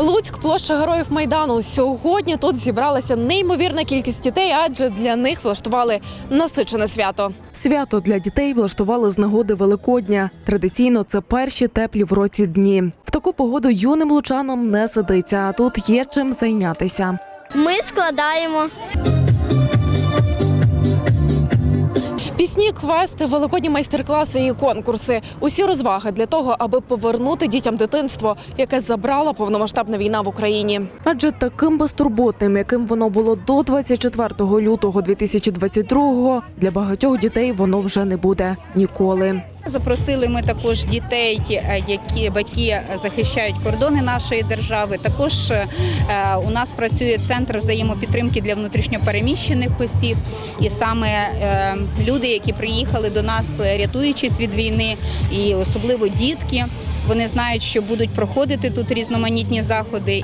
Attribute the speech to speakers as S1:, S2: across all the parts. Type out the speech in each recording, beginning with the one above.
S1: Луцьк, площа героїв майдану. Сьогодні тут зібралася неймовірна кількість дітей, адже для них влаштували насичене свято.
S2: Свято для дітей влаштували з нагоди Великодня. Традиційно це перші теплі в році дні. В таку погоду юним лучанам не сидиться, а тут є чим зайнятися.
S3: Ми складаємо.
S1: Пісні, квести, великодні майстер-класи і конкурси усі розваги для того, аби повернути дітям дитинство, яке забрала повномасштабна війна в Україні.
S2: Адже таким безтурботним, яким воно було до 24 лютого 2022-го, для багатьох дітей воно вже не буде ніколи.
S4: Запросили ми також дітей, е, які батьки захищають кордони нашої держави. Також е, у нас працює центр взаємопідтримки для внутрішньопереміщених осіб, і саме е, люди, які приїхали до нас, рятуючись від війни, і особливо дітки. Вони знають, що будуть проходити тут різноманітні заходи.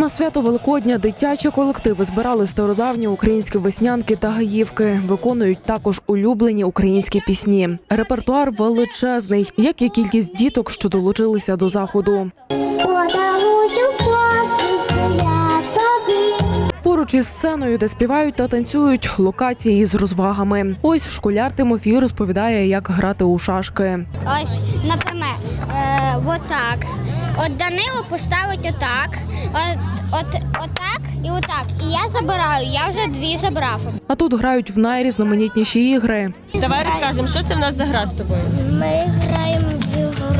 S2: На свято Великодня дитячі колективи збирали стародавні українські веснянки та гаївки. Виконують також улюблені українські пісні. Репертуар величезний, як і кількість діток, що долучилися до заходу. Поруч із сценою, де співають та танцюють, локації з розвагами. Ось школяр Тимофій розповідає, як грати у шашки.
S3: Ось, наприклад, е, отак. От Данило поставить отак, от, от, отак і отак. І я забираю, я вже дві забрав.
S2: А тут грають в найрізноманітніші ігри.
S5: Давай розкажемо, що це в нас за гра з тобою?
S3: Ми граємо в ігру.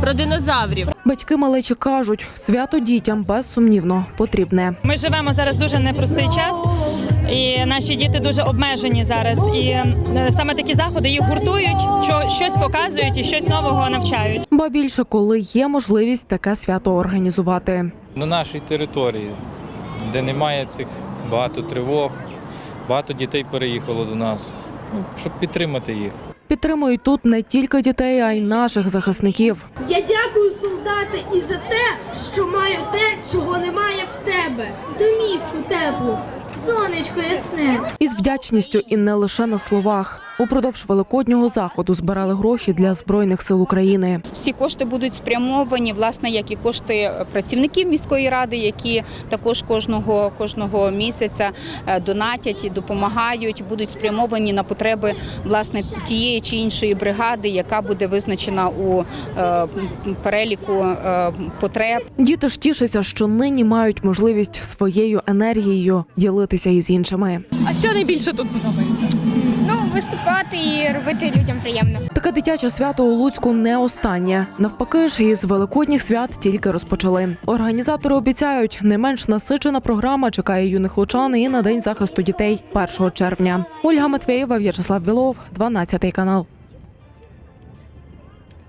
S5: Про динозаврів.
S2: Батьки малечі кажуть, свято дітям безсумнівно потрібне.
S6: Ми живемо зараз дуже непростий час, і наші діти дуже обмежені зараз. І е, саме такі заходи їх гуртують, що щось показують і щось нового навчають.
S2: Ба більше, коли є можливість таке свято організувати.
S7: на нашій території, де немає цих багато тривог, багато дітей переїхало до нас, ну, щоб підтримати їх.
S2: Підтримують тут не тільки дітей, а й наших захисників.
S8: Я дякую, солдати, і за те, що маю те, чого немає в тебе.
S9: домівку теплу, сонечко ясне.
S2: Із вдячністю і не лише на словах. Упродовж великоднього заходу збирали гроші для збройних сил України.
S4: Всі кошти будуть спрямовані, власне, як і кошти працівників міської ради, які також кожного кожного місяця е, донатять і допомагають, будуть спрямовані на потреби власне тієї чи іншої бригади, яка буде визначена у е, переліку е, потреб.
S2: Діти ж тішаться, що нині мають можливість своєю енергією ділитися із іншими.
S1: А що найбільше тут подобається?
S3: Ну, виступати і робити людям приємно.
S2: Таке дитяче свято у Луцьку не останнє. Навпаки ж із великодніх свят тільки розпочали. Організатори обіцяють, не менш насичена програма чекає юних лучан і на день захисту дітей 1 червня. Ольга Матвєєва, В'ячеслав Білов, 12 канал.